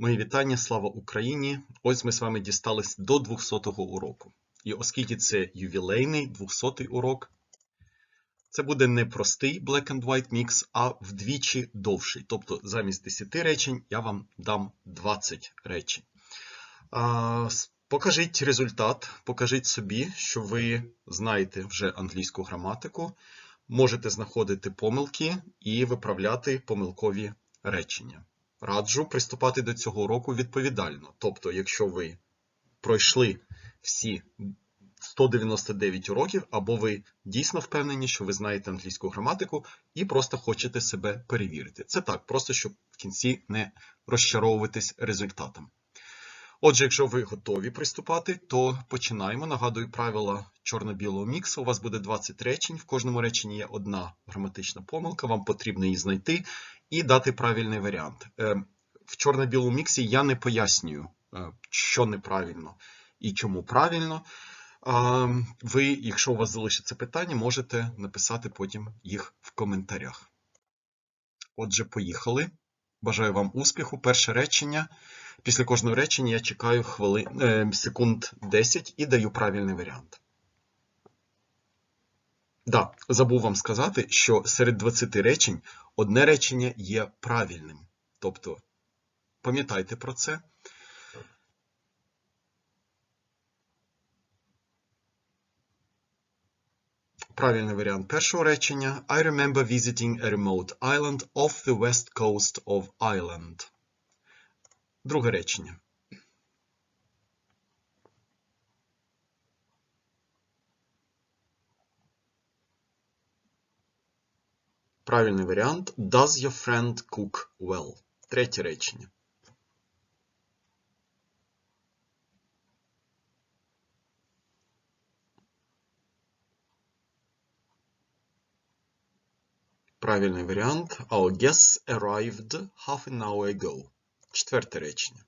Мої вітання, слава Україні! Ось ми з вами дістались до 200-го уроку. І оскільки це ювілейний 200-й урок, це буде не простий Black and White Mix, а вдвічі довший. Тобто замість 10 речень я вам дам 20 речень. А, Покажіть результат, покажіть собі, що ви знаєте вже англійську граматику, можете знаходити помилки і виправляти помилкові речення. Раджу приступати до цього уроку відповідально. Тобто, якщо ви пройшли всі 199 уроків, або ви дійсно впевнені, що ви знаєте англійську граматику і просто хочете себе перевірити. Це так, просто щоб в кінці не розчаровуватись результатом. Отже, якщо ви готові приступати, то починаємо. Нагадую правила чорно-білого міксу. У вас буде 20 речень. В кожному реченні є одна граматична помилка, вам потрібно її знайти і дати правильний варіант. Е, в чорно-білому міксі я не пояснюю, е, що неправильно і чому правильно. Ви, якщо у вас залишиться питання, можете написати потім їх в коментарях. Отже, поїхали. Бажаю вам успіху. Перше речення. Після кожного речення я чекаю хвили... е, секунд 10 і даю правильний варіант. Да, забув вам сказати, що серед 20 речень одне речення є правильним. Тобто, пам'ятайте про це. Правильний варіант першого речення. I remember visiting a remote island off the west coast of Ireland. Друге речення. Правильний варіант. Does your friend cook well? Третє речення. Правильний варіант. Our guests arrived half an hour ago. Четверте речення.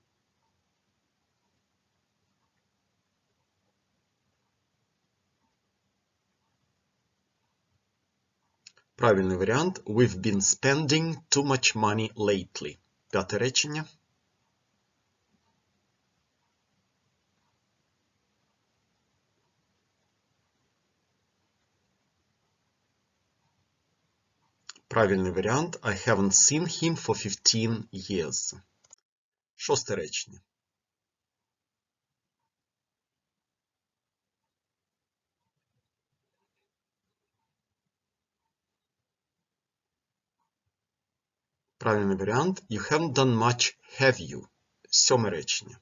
Правильний варіант. We've been spending too much money lately. П'яте речення. Правильний варіант. I haven't seen him for 15 years. Шосте речення. Правильний варіант. You haven't done much, have you? Сьоме речення.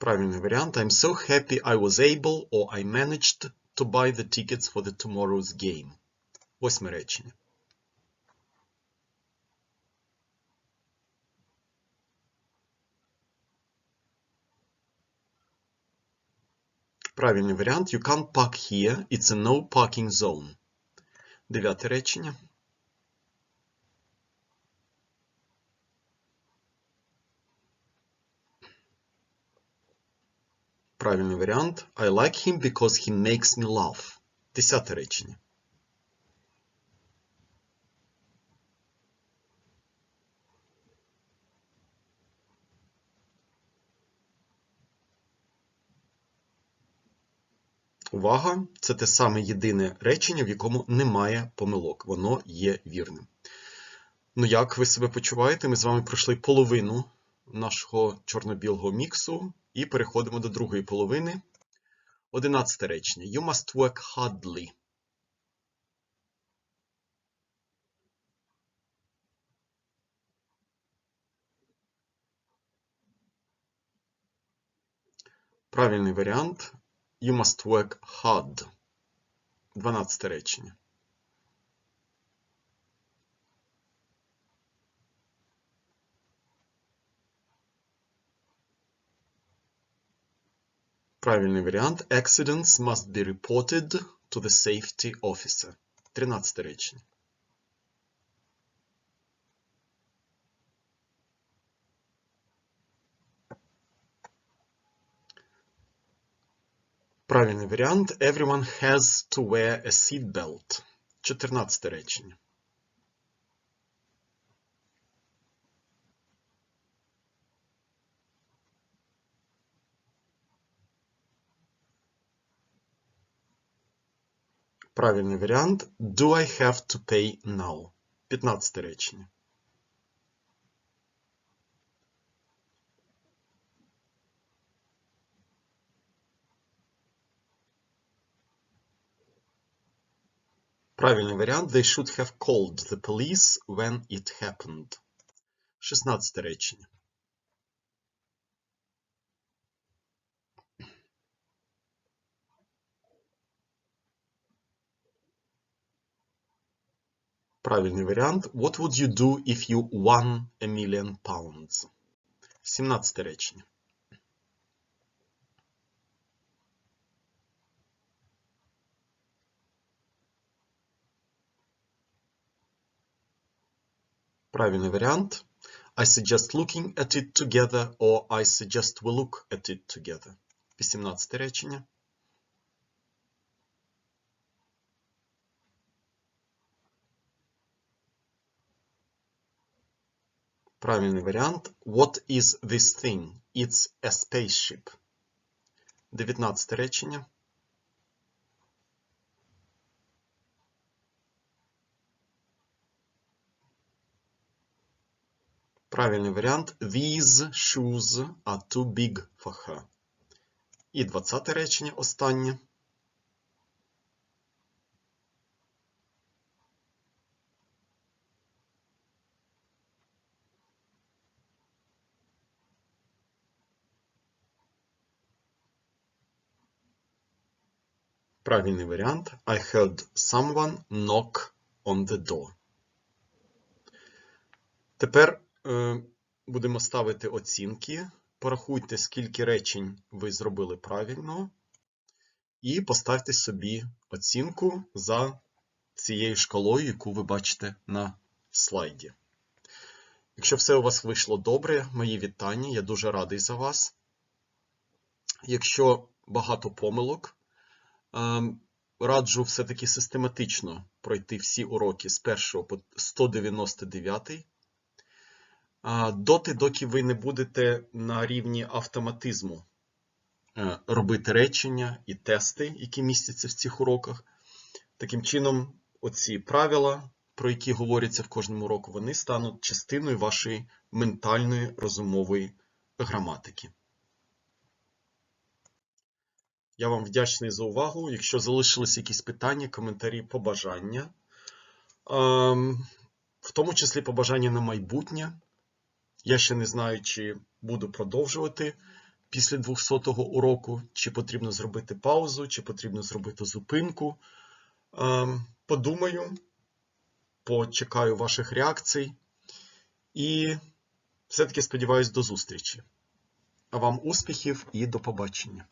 Правильний варіант. I'm so happy I was able or I managed to buy the tickets for the tomorrow's game. Восьме речення. Правильний варіант. You can't park here. It's a no parking zone. Дев'яте речення. Правильний варіант. I like him because he makes me laugh. Десяте речення. Увага! Це те саме єдине речення, в якому немає помилок. Воно є вірним. Ну, як ви себе почуваєте? Ми з вами пройшли половину нашого чорно-білого міксу. І переходимо до другої половини. Одинадцяте речення. You must work hardly. Правильний варіант. You must work hard. Дванадцяте речення. Правильний варіант. Accidents must be reported to the safety officer. Тринадцяте речення. Правильний варіант. Everyone has to wear a seatbelt. 14 речення. Правильний варіант. Do I have to pay now? 15 речення. Правильний варіант. They should have called the police when it happened. 16 речення. Правильний варіант. What would you do if you won a million pounds? 17 речення. Правильний варіант. I suggest looking at it together or I suggest we look at it together. 18 речення. Правильний варіант. What is this thing? It's a spaceship. 19 речення. Правильний варіант. These shoes are too big for her. І 20 речення останнє. Правильний варіант. I heard someone knock on the door. Тепер е, будемо ставити оцінки. Порахуйте, скільки речень ви зробили правильно. І поставте собі оцінку за цією шкалою, яку ви бачите на слайді. Якщо все у вас вийшло добре, мої вітання, я дуже радий за вас. Якщо багато помилок, раджу все-таки систематично пройти всі уроки з 1 по 199. Доти, доки ви не будете на рівні автоматизму е, робити речення і тести, які містяться в цих уроках. Таким чином, оці правила, про які говоряться в кожному уроку, вони стануть частиною вашої ментальної розумової граматики. Я вам вдячний за увагу. Якщо залишились якісь питання, коментарі, побажання, ем, в тому числі побажання на майбутнє. Я ще не знаю, чи буду продовжувати після 200-го уроку, чи потрібно зробити паузу, чи потрібно зробити зупинку. Ем, Подумаю, почекаю ваших реакцій і все-таки сподіваюся до зустрічі. А вам успіхів і до побачення!